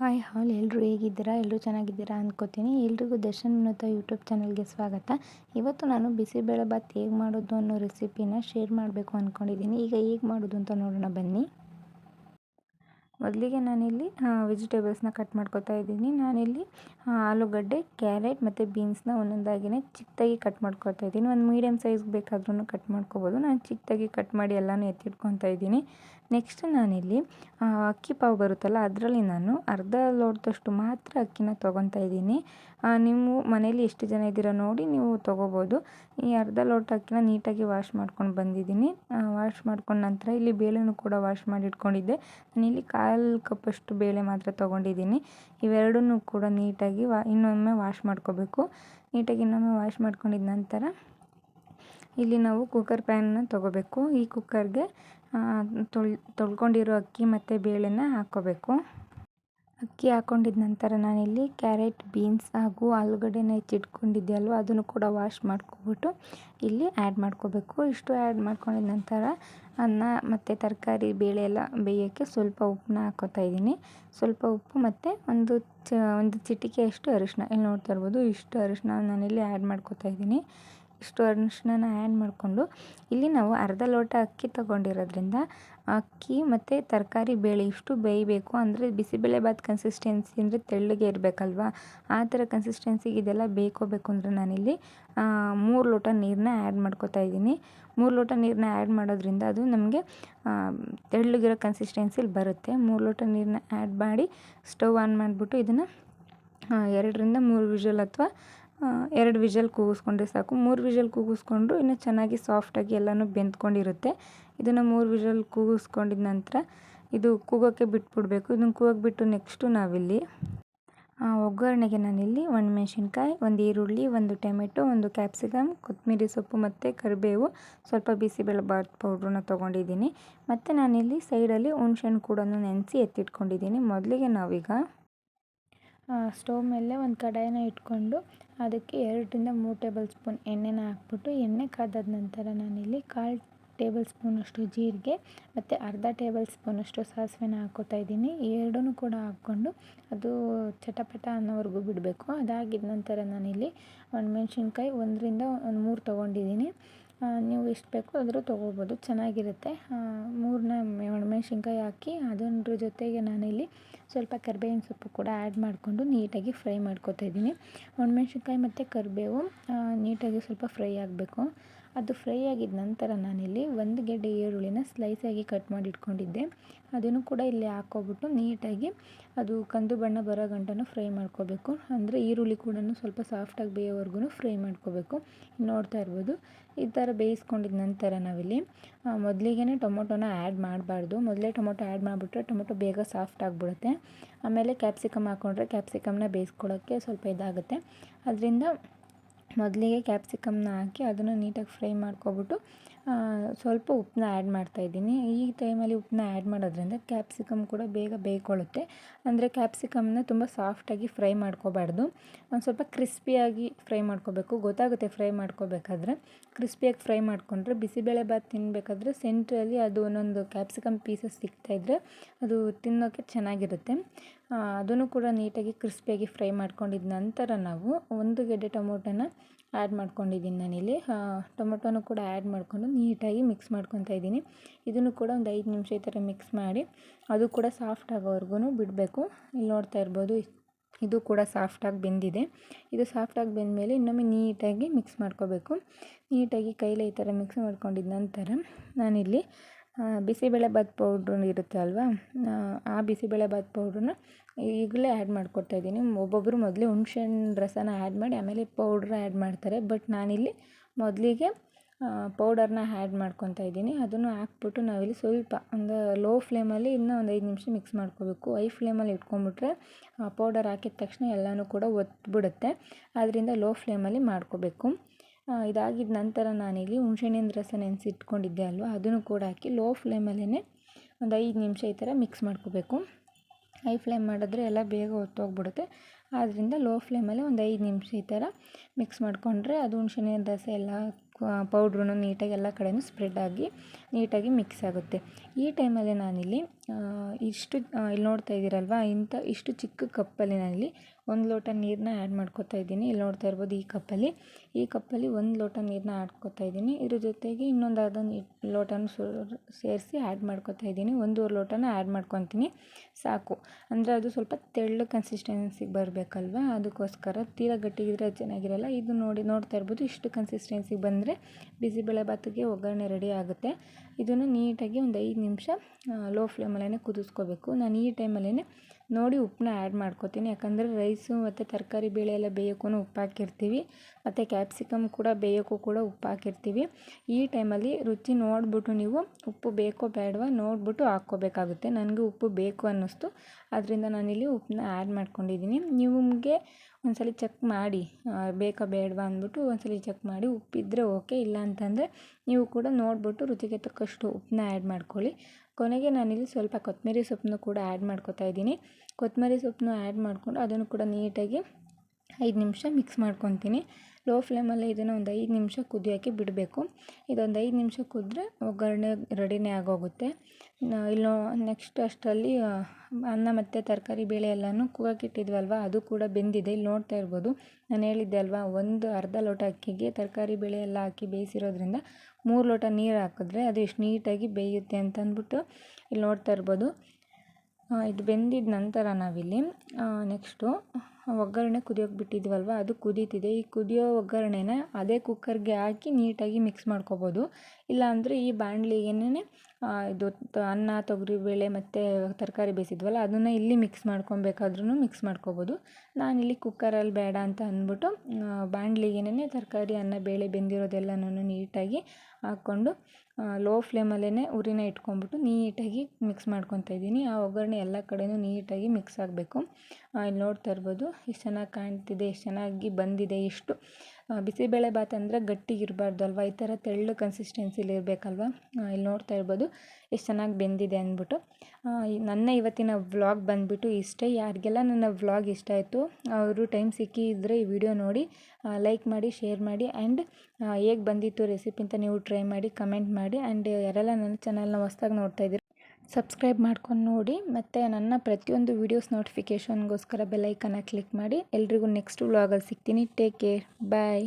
Hi ಹಾಲ್ ಎಲ್ಲರೂ ಹೇಗಿದ್ದೀರಾ? ಎಲ್ಲರೂ ಚೆನ್ನಾಗಿದ್ದೀರಾ ಅಂದ್ಕೋತೀನಿ ಎಲ್ರಿಗೂ ದರ್ಶನ್ ಮನೋತ ಯೂಟ್ಯೂಬ್ ಚಾನಲ್ಗೆ ಸ್ವಾಗತ. ಇವತ್ತು ನಾನು ಬಿಸಿಬೇಳೆಬಾತ್ ಹೇಗೆ ಮಾಡೋದು ಅನ್ನೋ ರೆಸಿಪಿನ ಶೇರ್ ಮಾಡಬೇಕು ಅಂದ್ಕೊಂಡಿದ್ದೀನಿ ಈಗ ಹೇಗೆ ಮಾಡೋದು ಅಂತ ನೋಡೋಣ, ಬನ್ನಿ. ಮೊದಲಿಗೆ ನಾನಿಲ್ಲಿ ವೆಜಿಟೇಬಲ್ಸ್ನ ಕಟ್ ಮಾಡ್ಕೊತಾ ಇದ್ದೀನಿ. ನಾನಿಲ್ಲಿ ಆಲೂಗಡ್ಡೆ, ಕ್ಯಾರೆಟ್ ಮತ್ತು ಬೀನ್ಸ್ನ ಒಂದೊಂದಾಗಿನೇ ಚಿಕ್ಕದಾಗಿ ಕಟ್ ಮಾಡ್ಕೊತಾ ಇದ್ದೀನಿ. ಒಂದು ಮೀಡಿಯಮ್ ಸೈಜ್ ಬೇಕಾದ್ರೂ ಕಟ್ ಮಾಡ್ಕೋಬೋದು. ನಾನು ಚಿಕ್ಕದಾಗಿ ಕಟ್ ಮಾಡಿ ಎಲ್ಲನೂ ಎತ್ತಿಟ್ಕೊತಾ ಇದ್ದೀನಿ. ನೆಕ್ಸ್ಟ್ ನಾನಿಲ್ಲಿ ಅಕ್ಕಿ ಪಾವು ಬರುತ್ತಲ್ಲ, ಅದರಲ್ಲಿ ನಾನು ಅರ್ಧ ಲೋಟದಷ್ಟು ಮಾತ್ರ ಅಕ್ಕಿನ ತೊಗೊತಾ ಇದ್ದೀನಿ. ನೀವು ಮನೇಲಿ ಎಷ್ಟು ಜನ ಇದ್ದೀರಾ ನೋಡಿ ನೀವು ತೊಗೋಬೋದು. ಈ ಅರ್ಧ ಲೋಟ ಅಕ್ಕಿನ ನೀಟಾಗಿ ವಾಶ್ ಮಾಡ್ಕೊಂಡು ಬಂದಿದ್ದೀನಿ. ವಾಶ್ ಮಾಡ್ಕೊಂಡ ನಂತರ ಇಲ್ಲಿ ಬೇಳೆನೂ ಕೂಡ ವಾಶ್ ಮಾಡಿ ಇಟ್ಕೊಂಡಿದ್ದೆ ನಾನಿಲ್ಲಿ ಕಾಲು ಕಪ್ಪಷ್ಟು ಬೇಳೆ ಮಾತ್ರ ತೊಗೊಂಡಿದ್ದೀನಿ. ಇವೆರಡನ್ನೂ ಕೂಡ ನೀಟಾಗಿ ವಾ, ಇನ್ನೊಮ್ಮೆ ವಾಶ್ ಮಾಡ್ಕೋಬೇಕು. ನೀಟಾಗಿ ಇನ್ನೊಮ್ಮೆ ವಾಶ್ ಮಾಡ್ಕೊಂಡಿದ ನಂತರ ಇಲ್ಲಿ ನಾವು ಕುಕ್ಕರ್ ಪ್ಯಾನ್ನ ತೊಗೋಬೇಕು. ಈ ಕುಕ್ಕರ್ಗೆ ತೊಳ್, ತೊಳ್ಕೊಂಡಿರೋ ಅಕ್ಕಿ ಮತ್ತು ಬೇಳೆನ ಹಾಕ್ಕೋಬೇಕು. ಅಕ್ಕಿ ಹಾಕ್ಕೊಂಡಿದ್ದ ನಂತರ ನಾನಿಲ್ಲಿ ಕ್ಯಾರೆಟ್, ಬೀನ್ಸ್ ಹಾಗೂ ಆಲೂಗಡ್ಡೆನ ಹೆಚ್ಚಿಟ್ಕೊಂಡಿದ್ದೆ ಅಲ್ವ ಅದನ್ನು ಕೂಡ ವಾಶ್ ಮಾಡ್ಕೊಬಿಟ್ಟು ಇಲ್ಲಿ ಆ್ಯಡ್ ಮಾಡ್ಕೋಬೇಕು. ಇಷ್ಟು ಆ್ಯಡ್ ಮಾಡ್ಕೊಂಡಿದ ನಂತರ ಅನ್ನ ಮತ್ತು ತರಕಾರಿ, ಬೇಳೆ ಎಲ್ಲ ಬೇಯೋಕ್ಕೆ ಸ್ವಲ್ಪ ಉಪ್ಪನ್ನ ಹಾಕೋತಾ ಇದ್ದೀನಿ. ಸ್ವಲ್ಪ ಉಪ್ಪು ಮತ್ತು ಒಂದು ಚ, ಒಂದು ಚಿಟಿಕೆಯಷ್ಟು ಅರಿಶಿನ ಇಲ್ಲಿ ನೋಡ್ತಾ ಇರ್ಬೋದು ಇಷ್ಟು ಅರಿಶಿನ ನಾನಿಲ್ಲಿ ಆ್ಯಡ್ ಮಾಡ್ಕೋತಾ ಇದ್ದೀನಿ. ಇಷ್ಟು ಅರಿಶಿನ ಆ್ಯಡ್ ಮಾಡಿಕೊಂಡು ಇಲ್ಲಿ ನಾವು ಅರ್ಧ ಲೋಟ ಅಕ್ಕಿ ತಗೊಂಡಿರೋದ್ರಿಂದ ಅಕ್ಕಿ ಮತ್ತು ತರಕಾರಿ ಬೇಳೆ ಇಷ್ಟು ಬೇಯಬೇಕು. ಅಂದರೆ ಬಿಸಿಬೇಳೆಬಾತ್ ಕನ್ಸಿಸ್ಟೆನ್ಸಿ ಅಂದರೆ ತೆಳ್ಳಗೆ ಇರಬೇಕಲ್ವಾ? ಆ ಥರ ಕನ್ಸಿಸ್ಟೆನ್ಸಿಗೆ ಇದೆಲ್ಲ ಬೇಯ್ಕೋಬೇಕು ಅಂದರೆ ನಾನಿಲ್ಲಿ ಮೂರು ಲೋಟ ನೀರನ್ನ ಆ್ಯಡ್ ಮಾಡ್ಕೋತಾ ಇದ್ದೀನಿ. ಮೂರು ಲೋಟ ನೀರನ್ನ ಆ್ಯಡ್ ಮಾಡೋದ್ರಿಂದ ಅದು ನಮಗೆ ತೆಳ್ಳಗಿರೋ ಕನ್ಸಿಸ್ಟೆನ್ಸಿಲಿ ಬರುತ್ತೆ. ಮೂರು ಲೋಟ ನೀರನ್ನ ಆ್ಯಡ್ ಮಾಡಿ ಸ್ಟವ್ ಆನ್ ಮಾಡಿಬಿಟ್ಟು ಇದನ್ನು ಎರಡರಿಂದ ಮೂರು ವಿಷಲ್ ಅಥವಾ ಎರಡು ವಿಜಲ್ ಕೂಗಿಸ್ಕೊಂಡ್ರೆ ಸಾಕು. ಮೂರು ವಿಜಲ್ ಕೂಗಿಸ್ಕೊಂಡ್ರು ಇನ್ನು ಚೆನ್ನಾಗಿ ಸಾಫ್ಟಾಗಿ ಎಲ್ಲನೂ ಬೆಂದ್ಕೊಂಡಿರುತ್ತೆ. ಇದನ್ನು ಮೂರು ವಿಷಲ್ ಕೂಗಿಸ್ಕೊಂಡಿದ ನಂತರ ಇದು ಕೂಗೋಕ್ಕೆ ಬಿಟ್ಬಿಡಬೇಕು. ಇದನ್ನು ಕೂಗೋಕ್ಕೆ ಬಿಟ್ಟು ನೆಕ್ಸ್ಟು ನಾವಿಲ್ಲಿ ಒಗ್ಗರಣೆಗೆ ನಾನಿಲ್ಲಿ ಮೆಣಸಿನ್ಕಾಯಿ, ಒಂದು ಈರುಳ್ಳಿ, ಒಂದು ಟೊಮೆಟೊ, ಒಂದು ಕ್ಯಾಪ್ಸಿಕಮ್ ಕೊತ್ತಂಬರಿ ಸೊಪ್ಪು ಮತ್ತು ಕರಿಬೇವು, ಸ್ವಲ್ಪ ಬಿಸಿಬೇಳೆಬಾತ್ ಪೌಡ್ರನ್ನ ತೊಗೊಂಡಿದ್ದೀನಿ. ಮತ್ತು ನಾನಿಲ್ಲಿ ಸೈಡಲ್ಲಿ ಹುಣ್ಸೆಹಣ್ಣು ಕೂಡ ನೆನೆಸಿ ಎತ್ತಿಟ್ಕೊಂಡಿದ್ದೀನಿ. ಮೊದಲಿಗೆ ನಾವೀಗ ಸ್ಟವ್ ಮೇಲೆ ಒಂದು ಕಡಾಯಿನ ಇಟ್ಕೊಂಡು ಅದಕ್ಕೆ ಎರಡರಿಂದ ಮೂರು ಟೇಬಲ್ ಸ್ಪೂನ್ ಎಣ್ಣೆನ ಹಾಕ್ಬಿಟ್ಟು ಎಣ್ಣೆ ಕಾದಾದ ನಂತರ ನಾನಿಲ್ಲಿ ಕಾಲು ಟೇಬಲ್ ಸ್ಪೂನಷ್ಟು ಜೀರಿಗೆ ಮತ್ತು ಅರ್ಧ ಟೇಬಲ್ ಸ್ಪೂನಷ್ಟು ಸಾಸಿವೆನ ಹಾಕ್ಕೋತಾ ಇದ್ದೀನಿ. ಎರಡೂ ಕೂಡ ಹಾಕ್ಕೊಂಡು ಅದು ಚಟಪಟ ಅನ್ನೋವರೆಗೂ ಬಿಡಬೇಕು. ಅದಾಗಿದ ನಂತರ ನಾನಿಲ್ಲಿ ಮೆಣಸಿನ್ಕಾಯಿ ಒಂದರಿಂದ ಒಂದು ಮೂರು ತೊಗೊಂಡಿದ್ದೀನಿ. ನೀವು ಎಷ್ಟು ಬೇಕೋ ಅದರೂ ತೊಗೋಬೋದು. ಚೆನ್ನಾಗಿರುತ್ತೆ. ಮೂರನ್ನ ಒಣಮೆಣ್ಸಿನ್ಕಾಯಿ ಹಾಕಿ ಅದರ ಜೊತೆಗೆ ನಾನಿಲ್ಲಿ ಸ್ವಲ್ಪ ಕರಿಬೇವಿನ ಸೊಪ್ಪು ಕೂಡ ಆ್ಯಡ್ ಮಾಡಿಕೊಂಡು ನೀಟಾಗಿ ಫ್ರೈ ಮಾಡ್ಕೊತಾ ಇದ್ದೀನಿ. ಒಣಮೆಣ್ಸಿನ್ಕಾಯಿ ಮತ್ತು ಕರಿಬೇವು ನೀಟಾಗಿ ಸ್ವಲ್ಪ ಫ್ರೈ ಆಗಬೇಕು. ಅದು ಫ್ರೈ ಆಗಿದ ನಂತರ ನಾನಿಲ್ಲಿ ಒಂದು ಗೆಡ್ಡೆ ಈರುಳ್ಳಿನ ಸ್ಲೈಸಾಗಿ ಕಟ್ ಮಾಡಿ ಇಟ್ಕೊಂಡಿದ್ದೆ. ಅದನ್ನು ಕೂಡ ಇಲ್ಲಿ ಹಾಕ್ಕೊಬಿಟ್ಟು ನೀಟಾಗಿ ಅದು ಕಂದು ಬಣ್ಣ ಬರೋ ಗಂಟನೂ ಫ್ರೈ ಮಾಡ್ಕೋಬೇಕು. ಅಂದರೆ ಈರುಳ್ಳಿ ಕೂಡ ಸ್ವಲ್ಪ ಸಾಫ್ಟಾಗಿ ಬೇಯೋವರೆಗೂ ಫ್ರೈ ಮಾಡ್ಕೋಬೇಕು. ನೋಡ್ತಾ ಇರ್ಬೋದು. ಈ ಥರ ಬೇಯಿಸ್ಕೊಂಡಿದ ನಂತರ ನಾವಿಲ್ಲಿ ಮೊದಲಿಗೆ ಟೊಮೊಟೊನ ಆ್ಯಡ್ ಮಾಡಬಾರ್ದು. ಮೊದಲೇ ಟೊಮೊಟೊ ಆ್ಯಡ್ ಮಾಡಿಬಿಟ್ರೆ ಟೊಮೊಟೊ ಬೇಗ ಸಾಫ್ಟ್ ಆಗಿಬಿಡುತ್ತೆ ಆಮೇಲೆ ಕ್ಯಾಪ್ಸಿಕಮ್ ಹಾಕ್ಕೊಂಡ್ರೆ ಕ್ಯಾಪ್ಸಿಕಮ್ನ ಬೇಯಿಸ್ಕೊಳ್ಳೋಕ್ಕೆ ಸ್ವಲ್ಪ ಇದಾಗುತ್ತೆ. ಅದರಿಂದ ಮೊದಲಿಗೆ ಕ್ಯಾಪ್ಸಿಕಮ್ನ ಹಾಕಿ ಅದನ್ನು ನೀಟಾಗಿ ಫ್ರೈ ಮಾಡ್ಕೊಬಿಟ್ಟು ಸ್ವಲ್ಪ ಉಪ್ಪನ್ನ ಆ್ಯಡ್ ಮಾಡ್ತಾಯಿದ್ದೀನಿ ಈ ಟೈಮಲ್ಲಿ ಉಪ್ಪನ್ನ ಆ್ಯಡ್ ಮಾಡೋದ್ರಿಂದ ಕ್ಯಾಪ್ಸಿಕಮ್ ಕೂಡ ಬೇಗ ಬೇಯ್ಕೊಳ್ಳುತ್ತೆ ಅಂದರೆ ಕ್ಯಾಪ್ಸಿಕಮ್ನ ತುಂಬ ಸಾಫ್ಟಾಗಿ ಫ್ರೈ ಮಾಡ್ಕೋಬಾರ್ದು. ಒಂದು ಸ್ವಲ್ಪ ಕ್ರಿಸ್ಪಿಯಾಗಿ ಫ್ರೈ ಮಾಡ್ಕೋಬೇಕು. ಗೊತ್ತಾಗುತ್ತೆ ಫ್ರೈ ಮಾಡ್ಕೋಬೇಕಾದ್ರೆ. ಕ್ರಿಸ್ಪಿಯಾಗಿ ಫ್ರೈ ಮಾಡಿಕೊಂಡ್ರೆ ಬಿಸಿಬೇಳೆಬಾತ್ ತಿನ್ನಬೇಕಾದ್ರೆ ಸೆಂಟ್ರಲ್ಲಿ ಅದು ಒಂದೊಂದು ಕ್ಯಾಪ್ಸಿಕಮ್ ಪೀಸಸ್ ಸಿಗ್ತಾಯಿದ್ರೆ ಅದು ತಿನ್ನೋಕ್ಕೆ ಚೆನ್ನಾಗಿರುತ್ತೆ. ಅದನ್ನು ಕೂಡ ನೀಟಾಗಿ ಕ್ರಿಸ್ಪಿಯಾಗಿ ಫ್ರೈ ಮಾಡ್ಕೊಂಡಿದ ನಂತರ ನಾವು ಒಂದು ಗೆಡ್ಡೆ ಟೊಮೊಟೊನ ಆ್ಯಡ್ ಮಾಡ್ಕೊಂಡಿದ್ದೀನಿ ನಾನಿಲ್ಲಿ. ಟೊಮೊಟೊನೂ ಕೂಡ ಆ್ಯಡ್ ಮಾಡಿಕೊಂಡು ನೀಟಾಗಿ ಮಿಕ್ಸ್ ಮಾಡ್ಕೊತಾ ಇದ್ದೀನಿ. ಇದನ್ನು ಕೂಡ ಒಂದು ಐದು ನಿಮಿಷ ಈ ಥರ ಮಿಕ್ಸ್ ಮಾಡಿ ಅದು ಕೂಡ ಸಾಫ್ಟ್ ಆಗೋವರೆಗೂ ಬಿಡಬೇಕು. ಇಲ್ಲಿ ನೋಡ್ತಾ ಇರ್ಬೋದು, ಇದು ಕೂಡ ಸಾಫ್ಟಾಗಿ ಬೆಂದಿದೆ. ಇದು ಸಾಫ್ಟಾಗಿ ಬೆಂದಮೇಲೆ ಇನ್ನೊಮ್ಮೆ ನೀಟಾಗಿ ಮಿಕ್ಸ್ ಮಾಡ್ಕೋಬೇಕು. ನೀಟಾಗಿ ಕೈಲೇ ಈ ಥರ ಮಿಕ್ಸ್ ಮಾಡ್ಕೊಂಡಿದ ನಂತರ ನಾನಿಲ್ಲಿ ಬಿಸಿಬೇಳೆಬಾತ್ ಪೌಡ್ರು ಇರುತ್ತೆ ಅಲ್ವಾ? ಆ ಬಿಸಿಬೇಳೆಬಾತ್ ಪೌಡ್ರನ್ನ ಈಗಲೇ ಆ್ಯಡ್ ಮಾಡ್ಕೊತಾಯಿದ್ದೀನಿ ಒಬ್ಬೊಬ್ಬರು ಮೊದಲೇ ಹುಣ್ಸೆಹಣ್ಣು ರಸನ ಆ್ಯಡ್ ಮಾಡಿ, ಆಮೇಲೆ ಪೌಡ್ರ್ ಆ್ಯಡ್ ಮಾಡ್ತಾರೆ. ಬಟ್ ನಾನಿಲ್ಲಿ ಮೊದಲಿಗೆ ಪೌಡರ್ನ ಆ್ಯಡ್ ಮಾಡ್ಕೊತಾ ಇದ್ದೀನಿ. ಅದನ್ನು ಹಾಕ್ಬಿಟ್ಟು ನಾವಿಲ್ಲಿ ಸ್ವಲ್ಪ ಒಂದು ಲೋ ಫ್ಲೇಮಲ್ಲಿ ಇನ್ನೂ ಒಂದು ಐದು ನಿಮಿಷ ಮಿಕ್ಸ್ ಮಾಡ್ಕೋಬೇಕು. ಐ ಫ್ಲೇಮಲ್ಲಿ ಇಟ್ಕೊಂಬಿಟ್ರೆ ಪೌಡರ್ ಹಾಕಿದ ತಕ್ಷಣ ಎಲ್ಲನೂ ಕೂಡ ಒತ್ತಿಬಿಡುತ್ತೆ ಆದ್ದರಿಂದ ಲೋ ಫ್ಲೇಮಲ್ಲಿ ಮಾಡ್ಕೋಬೇಕು. ಇದಾಗಿದ ನಂತರ ನಾನಿಲ್ಲಿ ಹುಣ್ಸೆಹಣ್ಣಿನ ರಸ ನೆನೆಸಿಟ್ಕೊಂಡಿದ್ದೆ ಅಲ್ವಾ? ಅದನ್ನು ಕೂಡ ಹಾಕಿ ಲೋ ಫ್ಲೇಮಲ್ಲೇ ಒಂದು ಐದು ನಿಮಿಷ ಈ ಥರ ಮಿಕ್ಸ್ ಮಾಡ್ಕೋಬೇಕು. ಹೈ ಫ್ಲೇಮ್ ಮಾಡಿದ್ರೆ ಎಲ್ಲ ಬೇಗ ಹೊತ್ತೋಗ್ಬಿಡುತ್ತೆ ಆದ್ದರಿಂದ ಲೋ ಫ್ಲೇಮಲ್ಲಿ ಒಂದು ಐದು ನಿಮಿಷ ಈ ಥರ ಮಿಕ್ಸ್ ಮಾಡಿಕೊಂಡ್ರೆ ಅದು ಹುಣ್ಸೆಹಣ್ಣಿನ ರಸ ಎಲ್ಲ ಪೌಡ್ರೂ ನೀಟಾಗಿ ಎಲ್ಲ ಕಡೆಯೂ ಸ್ಪ್ರೆಡ್ ಆಗಿ ನೀಟಾಗಿ ಮಿಕ್ಸ್ ಆಗುತ್ತೆ. ಈ ಟೈಮಲ್ಲಿ ನಾನಿಲ್ಲಿ ಇಷ್ಟು ಇಲ್ಲಿ ನೋಡ್ತಾ ಇದ್ದೀರಲ್ವ, ಇಂಥ ಇಷ್ಟು ಚಿಕ್ಕ ಕಪ್ಪಲ್ಲಿ ನಾನಿಲ್ಲಿ ಒಂದು ಲೋಟ ನೀರನ್ನ ಆ್ಯಡ್ ಮಾಡ್ಕೋತಾ ಇದ್ದೀನಿ. ಇಲ್ಲಿ ನೋಡ್ತಾ ಇರ್ಬೋದು ಈ ಕಪ್ಪಲ್ಲಿ. ಈ ಕಪ್ಪಲ್ಲಿ ಒಂದು ಲೋಟ ನೀರನ್ನ ಆಡ್ಕೋತಾ ಇದ್ದೀನಿ. ಇದ್ರ ಜೊತೆಗೆ ಇನ್ನೊಂದು ಅರ್ಧ ಲೋಟನ ಸೇರಿಸಿ ಆ್ಯಡ್ ಮಾಡ್ಕೋತಾ ಇದ್ದೀನಿ. ಒಂದೂವರೆ ಲೋಟನ ಆ್ಯಡ್ ಮಾಡ್ಕೊತೀನಿ. ಸಾಕು. ಅಂದರೆ ಅದು ಸ್ವಲ್ಪ ತೆಳ್ಳು ಕನ್ಸಿಸ್ಟೆನ್ಸಿಗೆ ಬರಬೇಕಲ್ವ? ಅದಕ್ಕೋಸ್ಕರ ತೀರಾ ಗಟ್ಟಿಗಿದ್ರೆ ಚೆನ್ನಾಗಿರಲ್ಲ. ಇದು ನೋಡಿ ನೋಡ್ತಾ ಇರ್ಬೋದು ಇಷ್ಟು ಕನ್ಸಿಸ್ಟೆನ್ಸಿಗೆ ಬಂದರೆ ಬಿಸಿಬೇಳೆ ಭಾತಿಗೆ ಒಗ್ಗರಣೆ ರೆಡಿ ಆಗುತ್ತೆ. ಇದನ್ನು ನೀಟಾಗಿ ಒಂದು ಐದು ನಿಮಿಷ ಲೋ ಫ್ಲೇಮಲ್ಲೇ ಕುದಿಸ್ಕೋಬೇಕು. ನಾನು ಈ ಟೈಮಲ್ಲೇ ನೋಡಿ ಉಪ್ಪನ್ನ ಆ್ಯಡ್ ಮಾಡ್ಕೋತೀನಿ. ಯಾಕಂದರೆ ರೈಸು ಮತ್ತು ತರಕಾರಿ ಬೇಳೆ ಎಲ್ಲ ಬೇಯೋಕ್ಕೂ ಉಪ್ಪು ಹಾಕಿರ್ತೀವಿ. ಮತ್ತು ಕ್ಯಾಪ್ಸಿಕಮ್ ಕೂಡ ಬೇಯೋಕ್ಕೂ ಕೂಡ ಉಪ್ಪು ಹಾಕಿರ್ತೀವಿ. ಈ ಟೈಮಲ್ಲಿ ರುಚಿ ನೋಡಿಬಿಟ್ಟು ನೀವು ಉಪ್ಪು ಬೇಕೋ ಬೇಡವಾ ನೋಡಿಬಿಟ್ಟು ಹಾಕ್ಕೋಬೇಕಾಗುತ್ತೆ. ನನಗೆ ಉಪ್ಪು ಬೇಕು ಅನ್ನಿಸ್ತು. ಅದರಿಂದ ನಾನಿಲ್ಲಿ ಉಪ್ಪನ್ನ ಆ್ಯಡ್ ಮಾಡ್ಕೊಂಡಿದ್ದೀನಿ. ನಿಮಗೆ ಒಂದ್ಸಲ ಚೆಕ್ ಮಾಡಿ ಬೇಕಾ ಬೇಡವಾ ಅಂದ್ಬಿಟ್ಟು ಒಂದ್ಸಲ ಚೆಕ್ ಮಾಡಿ ಉಪ್ಪಿದ್ದರೆ ಓಕೆ ಇಲ್ಲ ಅಂತಂದರೆ ನೀವು ಕೂಡ ನೋಡಿಬಿಟ್ಟು ರುಚಿಗೆ ತಕ್ಕಷ್ಟು ಉಪ್ಪನ್ನ ಆ್ಯಡ್ ಮಾಡ್ಕೊಳ್ಳಿ. ಕೊನೆಗೆ ನಾನಿಲ್ಲಿ ಸ್ವಲ್ಪ ಕೊತ್ತಂಬರಿ ಸೊಪ್ಪನ್ನು ಕೂಡ ಆ್ಯಡ್ ಮಾಡ್ಕೊತಾ ಇದ್ದೀನಿ. ಕೊತ್ತಂಬರಿ ಸೊಪ್ಪನ್ನು ಆ್ಯಡ್ ಮಾಡಿಕೊಂಡು ಅದನ್ನು ಕೂಡ ನೀಟಾಗಿ ಐದು ನಿಮಿಷ ಮಿಕ್ಸ್ ಮಾಡ್ಕೊತೀನಿ. ಲೋ ಫ್ಲೇಮಲ್ಲೇ ಇದನ್ನು ಒಂದು ಐದು ನಿಮಿಷ ಕುದಿಯೋಕ್ಕೆ ಬಿಡಬೇಕು. ಇದೊಂದು ಐದು ನಿಮಿಷ ಕುದ್ರೆ ಒಗ್ಗರಣೆ ರೆಡಿನೇ ಆಗೋಗುತ್ತೆ. ಇಲ್ಲೋ ನೆಕ್ಸ್ಟ್ ಅಷ್ಟರಲ್ಲಿ ಅನ್ನ ಮತ್ತು ತರಕಾರಿ ಬೇಳೆ ಎಲ್ಲನೂ ಕೂಗಕ್ಕಿಟ್ಟಿದ್ವಲ್ವ ಅದು ಕೂಡ ಬೆಂದಿದೆ. ಇಲ್ಲಿ ನೋಡ್ತಾ ಇರ್ಬೋದು, ನಾನು ಹೇಳಿದ್ದೆ ಅಲ್ವಾ, ಒಂದು ಅರ್ಧ ಲೋಟ ಅಕ್ಕಿಗೆ ತರಕಾರಿ ಬೇಳೆ ಎಲ್ಲ ಹಾಕಿ ಬೇಯಿಸಿರೋದ್ರಿಂದ ಮೂರು ಲೋಟ ನೀರು ಹಾಕಿದ್ರೆ ಅದು ಎಷ್ಟು ನೀಟಾಗಿ ಬೇಯುತ್ತೆ ಅಂತ ಅಂದ್ಬಿಟ್ಟು ಇಲ್ಲಿ ನೋಡ್ತಾ ಇರ್ಬೋದು. ಇದು ಬೆಂದಿದ ನಂತರ ನಾವಿಲ್ಲಿ ನೆಕ್ಸ್ಟು ಒಗ್ಗರಣೆ ಕುದಿಯೋಕೆ ಬಿಟ್ಟಿದ್ವಲ್ವ, ಅದು ಕುದೀತಿದೆ. ಈ ಕುದಿಯೋ ಒಗ್ಗರಣೆನ ಅದೇ ಕುಕ್ಕರ್ಗೆ ಹಾಕಿ ನೀಟಾಗಿ ಮಿಕ್ಸ್ ಮಾಡ್ಕೊಬೋದು. ಇಲ್ಲಾಂದರೆ ಈ ಬಾಣಲಿಗೆನೇ ಇದು ಅನ್ನ ತೊಗರಿಬೇಳೆ ಮತ್ತು ತರಕಾರಿ ಬೇಯಿಸಿದ್ವಲ್ಲ, ಅದನ್ನು ಇಲ್ಲಿ ಮಿಕ್ಸ್ ಮಾಡ್ಕೊಬೇಕಾದ್ರೂ ಮಿಕ್ಸ್ ಮಾಡ್ಕೊಬೋದು. ನಾನಿಲ್ಲಿ ಕುಕ್ಕರಲ್ಲಿ ಬೇಡ ಅಂತ ಅಂದ್ಬಿಟ್ಟು ಬಾಣಲಿಗೆನೇ ತರಕಾರಿ, ಅನ್ನ, ಬೇಳೆ ಬೆಂದಿರೋದೆಲ್ಲನೂ ನೀಟಾಗಿ ಹಾಕ್ಕೊಂಡು ಲೋ ಫ್ಲೇಮಲ್ಲೇ ಉರಿನ ಇಟ್ಕೊಂಡ್ಬಿಟ್ಟು ನೀಟಾಗಿ ಮಿಕ್ಸ್ ಮಾಡ್ಕೊತಾ ಇದ್ದೀನಿ. ಆ ಒಗ್ಗರಣೆ ಎಲ್ಲ ಕಡೆಯೂ ನೀಟಾಗಿ ಮಿಕ್ಸ್ ಆಗಬೇಕು. ಇಲ್ಲಿ ನೋಡ್ತಾ ಇರ್ಬೋದು, ಎಷ್ಟು ಚೆನ್ನಾಗಿ ಕಾಣ್ತಿದೆ, ಎಷ್ಟು ಚೆನ್ನಾಗಿ ಬಂದಿದೆ ಎಷ್ಟು ಬಿಸಿಬೇಳೆ ಭಾತ್ ಅಂದರೆ ಗಟ್ಟಿಗಿರಬಾರ್ದು ಅಲ್ವಾ? ಈ ಥರ ತೆಳ್ಳು ಕನ್ಸಿಸ್ಟೆನ್ಸಿಲಿ ಇರಬೇಕಲ್ವ? ಇಲ್ಲಿ ನೋಡ್ತಾ ಇರ್ಬೋದು. ಎಷ್ಟು ಚೆನ್ನಾಗಿ ಬೆಂದಿದೆ ಅಂದ್ಬಿಟ್ಟು. ನನ್ನ ಇವತ್ತಿನ ವ್ಲಾಗ್ ಬಂದುಬಿಟ್ಟು ಇಷ್ಟೇ. ಯಾರಿಗೆಲ್ಲ ನನ್ನ ವ್ಲಾಗ್ ಇಷ್ಟ ಆಯಿತು, ಅವರು ಟೈಮ್ ಸಿಕ್ಕಿದ್ರೆ ಈ ವಿಡಿಯೋ ನೋಡಿ ಲೈಕ್ ಮಾಡಿ ಶೇರ್ ಮಾಡಿ ಆ್ಯಂಡ್ ಹೇಗೆ ಬಂದಿತ್ತು ರೆಸಿಪಿ ಅಂತ ನೀವು ಟ್ರೈ ಮಾಡಿ ಕಮೆಂಟ್ ಮಾಡಿ ಆ್ಯಂಡ್ ಯಾರೆಲ್ಲ ನನ್ನ ಚಾನಲ್ನ ಹೊಸ್ದಾಗಿ ನೋಡ್ತಾ ಇದ್ದೀರಿ ಸಬ್ಸ್ಕ್ರೈಬ್ ಮಾಡ್ಕೊಂಡು ನೋಡಿ, ಮತ್ತು ನನ್ನ ಪ್ರತಿಯೊಂದು ವೀಡಿಯೋಸ್ ನೋಟಿಫಿಕೇಷನ್ಗೋಸ್ಕರ ಬೆಲ್ಲೈಕನ್ನ ಕ್ಲಿಕ್ ಮಾಡಿ. ಎಲ್ರಿಗೂ ನೆಕ್ಸ್ಟ್ ವ್ಲಾಗಲ್ಲಿ ಸಿಗ್ತೀನಿ. Take care bye